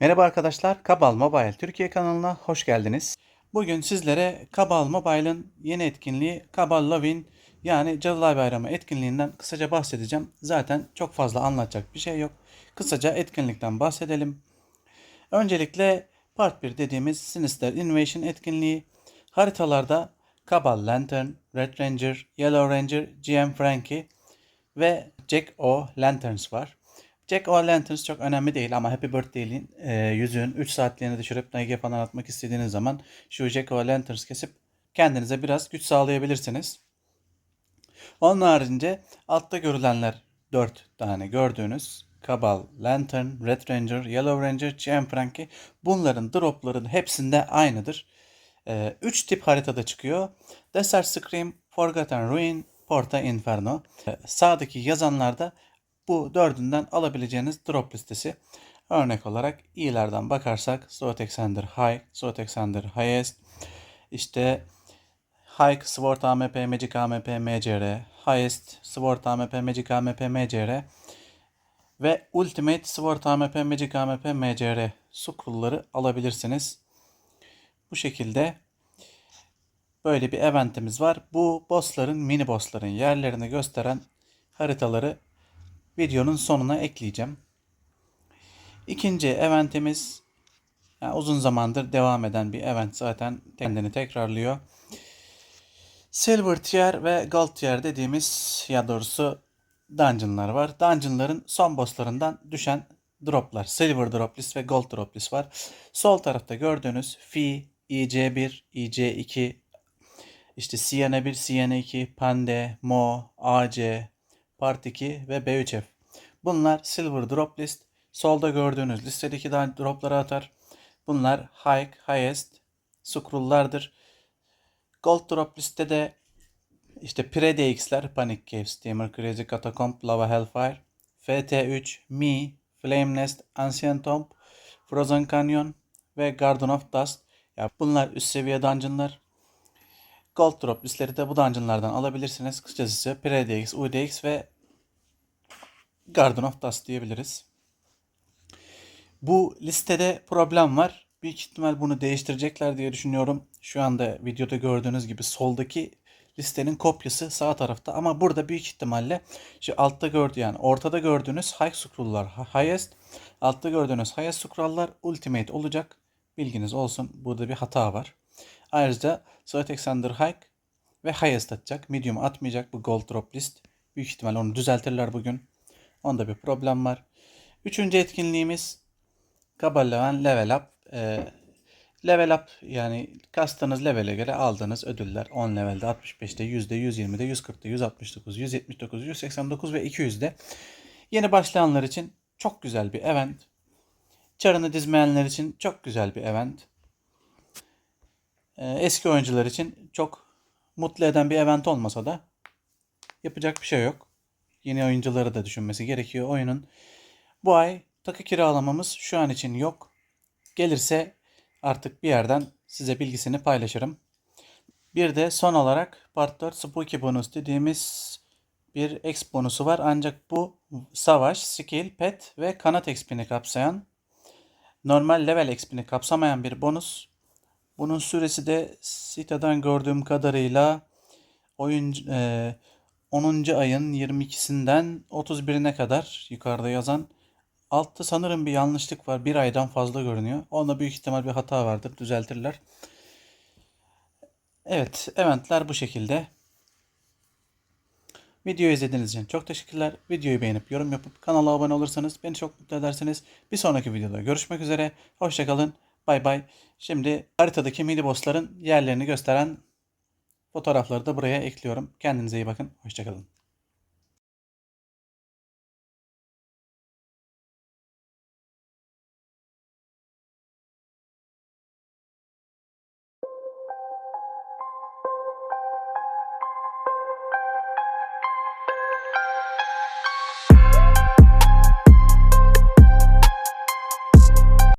Merhaba arkadaşlar, Kabal Mobile Türkiye kanalına hoş geldiniz. Bugün sizlere Kabal Mobile'ın yeni etkinliği Kabal Lovin yani Cadılar Bayramı etkinliğinden kısaca bahsedeceğim. Zaten çok fazla anlatacak bir şey yok. Kısaca etkinlikten bahsedelim. Öncelikle Part 1 dediğimiz Sinister Invasion etkinliği haritalarda Kabal Lantern, Red Ranger, Yellow Ranger, GM Frankie ve Jack O Lanterns var. Jack O Lanterns çok önemli değil ama Happy Birthday'in e, yüzüğün 3 saatliğine düşürüp NG falan atmak istediğiniz zaman şu Jack O Lanterns kesip kendinize biraz güç sağlayabilirsiniz. Onun haricinde altta görülenler 4 tane gördüğünüz Cabal, Lantern, Red Ranger, Yellow Ranger, GM Frankie bunların dropların hepsinde aynıdır. 3 tip haritada çıkıyor. Desert Scream, Forgotten Ruin, Porta Inferno. E, sağdaki yazanlarda bu dördünden alabileceğiniz drop listesi. Örnek olarak iyilerden bakarsak Sword Extender High, Sword Extender Highest, işte High Sword AMP, Magic AMP, MCR, Highest Sword AMP, Magic AMP, MCR ve Ultimate Sword AMP, Magic AMP, MCR scroll'ları alabilirsiniz. Bu şekilde böyle bir eventimiz var. Bu bossların, mini bossların yerlerini gösteren haritaları videonun sonuna ekleyeceğim. İkinci eventimiz yani uzun zamandır devam eden bir event zaten kendini tekrarlıyor. Silver tier ve gold tier dediğimiz ya doğrusu dungeonlar var. Dungeonların son bosslarından düşen droplar. Silver drop list ve gold drop list var. Sol tarafta gördüğünüz Fi, IC1, IC2, işte Siena 1, Siena 2, Pande, Mo, AC, Part 2 ve B3F. Bunlar Silver Drop List. Solda gördüğünüz listedeki dropları atar. Bunlar High, Highest, Scroll'lardır. Gold Drop listede işte Pre-DX'ler Panic Cave, Steamer, Crazy Catacomb, Lava Hellfire, FT3, Me, Flame Nest, Ancient Tomb, Frozen Canyon ve Garden of Dust. Ya bunlar üst seviye dungeonlar. Gold Drop listeleri de bu dungeonlardan alabilirsiniz. Kısacası Pre-DX, UDX ve Garden of Dust diyebiliriz. Bu listede problem var. Büyük ihtimal bunu değiştirecekler diye düşünüyorum. Şu anda videoda gördüğünüz gibi soldaki listenin kopyası sağ tarafta ama burada büyük ihtimalle şu altta gördüğü yani ortada gördüğünüz high scroll'lar highest, altta gördüğünüz highest scroll'lar ultimate olacak. Bilginiz olsun. Burada bir hata var. Ayrıca Sword Alexander High ve highest atacak. Medium atmayacak bu gold drop list. Büyük ihtimal onu düzeltirler bugün. Onda bir problem var. Üçüncü etkinliğimiz Kabaleven Level Up. Ee, level Up yani kastığınız levele göre aldığınız ödüller 10 levelde 65'te, %, 120'de, 140'da, 169, 179, 189 ve 200'de. Yeni başlayanlar için çok güzel bir event. Çarını dizmeyenler için çok güzel bir event. Ee, eski oyuncular için çok mutlu eden bir event olmasa da yapacak bir şey yok. Yeni oyuncuları da düşünmesi gerekiyor oyunun. Bu ay takı kiralamamız şu an için yok. Gelirse artık bir yerden size bilgisini paylaşırım. Bir de son olarak Part 4 Spooky bonus dediğimiz bir X bonusu var. Ancak bu savaş, skill, pet ve kanat XP'ni kapsayan normal level XP'ni kapsamayan bir bonus. Bunun süresi de siteden gördüğüm kadarıyla oyun e, 10. ayın 22'sinden 31'ine kadar yukarıda yazan altta sanırım bir yanlışlık var. Bir aydan fazla görünüyor. Onda büyük ihtimal bir hata vardır. Düzeltirler. Evet, eventler bu şekilde. Videoyu izlediğiniz için çok teşekkürler. Videoyu beğenip yorum yapıp kanala abone olursanız beni çok mutlu edersiniz. Bir sonraki videoda görüşmek üzere. Hoşçakalın. Bay bay. Şimdi haritadaki mini bossların yerlerini gösteren fotoğrafları da buraya ekliyorum. Kendinize iyi bakın. Hoşçakalın.